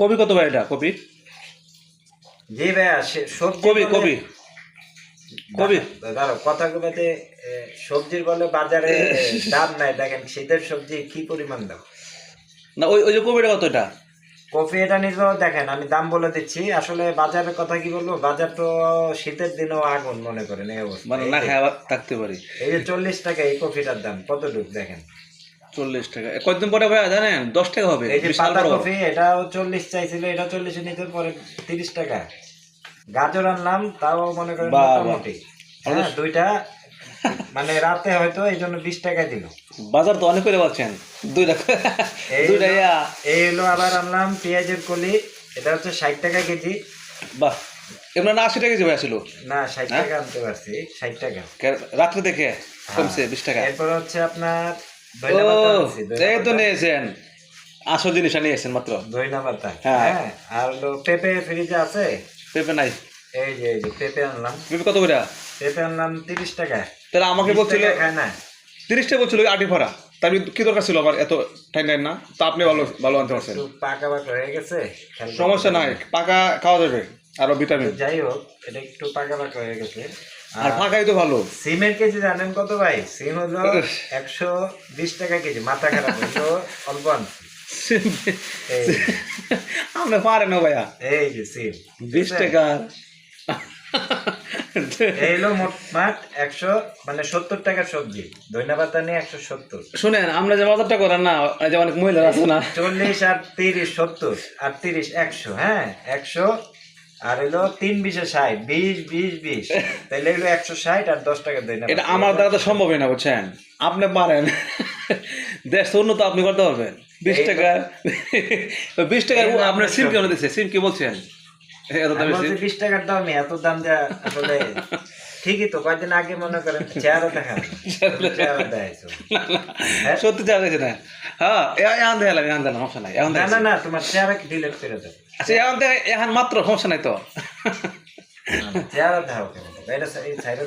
কবি কত ভাই এটা? কবি জি ভাইয়া সবজি কবি কবি। কবি। দাঁড়াও কথা বলতে সবজির বলে বাজারে দাম নাই। দেখেন শীতের সবজি কি পরিমাণ দাম? না ওই ওই যে কবিটা কত এটা? কফি এটা নিজেও দেখেন আমি দাম বলে দিচ্ছি। আসলে বাজারের কথা কি বলব? বাজার তো শীতের দিনেও আগুন মনে করেন এই অবস্থা। মানে না যে- খায় আবার থাকতে পারি। এই যে চল্লিশ টাকা এই কফিটার দাম কতটুক দেখেন? চল্লিশ টাকা। কতদিন পরে ভাই জানেন দশ টাকা হবে এই যে পাতা কফি এটাও চল্লিশ চাইছিল এটা চল্লিশে নিতে পরে তিরিশ টাকা। গাজর আনলাম তাও মনে করেন। মোটামুটি। হ্যাঁ দুইটা মানে রাতে হয়তো এই জন্য বিশ টাকা দিল। বাজার তো অনেক করে পাচ্ছেন দুই টাকা এই দুইটা হলো- এই হলো আবার আনলাম পেঁয়াজের কলি এটা হচ্ছে ষাট টাকা কেজি। বাহ এমনি না আশি টাকা কেজি ভাই আসলো না ষাট হ্যাঁ? টাকা আনতে পারছি ষাট টাকা। রাত্রে দেখে কমছে বিশ টাকা। এরপর হচ্ছে আপনার এই তো নিয়েছেন। আসল জিনিসটা নিয়েছেন মাত্র। ধইনা পাতা। হ্যাঁ। হ্যাঁ আর হলো পেঁপে ফ্রিজে আছে? পেঁপে নাই। এই যে এই যে পেঁপে আনলাম। পেঁপে কত করে? পেঁপে আনলাম তিরিশ টাকা। তাহলে আমাকে 20 বলছিল খায় না। তিরিশ টাকা বলছিল আটি ভরা। তার কি দরকার ছিল আমার এত টাইম লাইন না? তা আপনি ভালো ভালো আনতে পারছেন। পাকা পাকা হয়ে গেছে সমস্যা নাই পাকা খাওয়া যাবে আরও ভিটামিন যাই হোক এটা একটু পাকা পাকা হয়ে গেছে। আর পাকাই তো ভালো। সিমের কেজি জানেন কত ভাই? সিম হলো একশো বিশ টাকা কেজি মাথা খারাপ হলো অল্প আনছি। আপনি পারেন ভাইয়া। এই যে সিম। বিশ টাকা। একশো মানে সত্তর টাকার সবজি। নিয়ে একশো সত্তর। শুনেন আমরা যে বাজারটা করেন না এই যে অনেক মহিলা আছে না। চল্লিশ আর তিরিশ সত্তর আর তিরিশ একশো হ্যাঁ? একশো আর হলো তিন বিশে ষাট বিশ বিশ বিশ। তাহলে হলো একশো ষাট আর দশ টাকা ধনিয়া এটা আমার দ্বারা তো সম্ভবই না বুঝছেন? আপনি পারেন দেশ তো উন্নত আপনি করতে পারবেন। বিশ টাকা বিশ টাকা আপনার সিম কেমন দিচ্ছে সিম কি বলছেন? এত দামি বিশ টাকার দাম এত দাম দেওয়া আসলে ঠিকই তো কয়েকদিন আগে মনে করেন চেহারা দেখা চেহারা দেখাইছো। হ্যাঁ? সত্যি চার গেছে না? হ্যাঁ এখন দেখালাম এখন দেখালাম সমস্যা নাই এখন না না তোমার চেহারা ডিলেট করে দেবে? আচ্ছা এখন দেখ এখন মাত্র সমস্যা নাই তো। চেহারা দেখাও কেন এটা সাইডে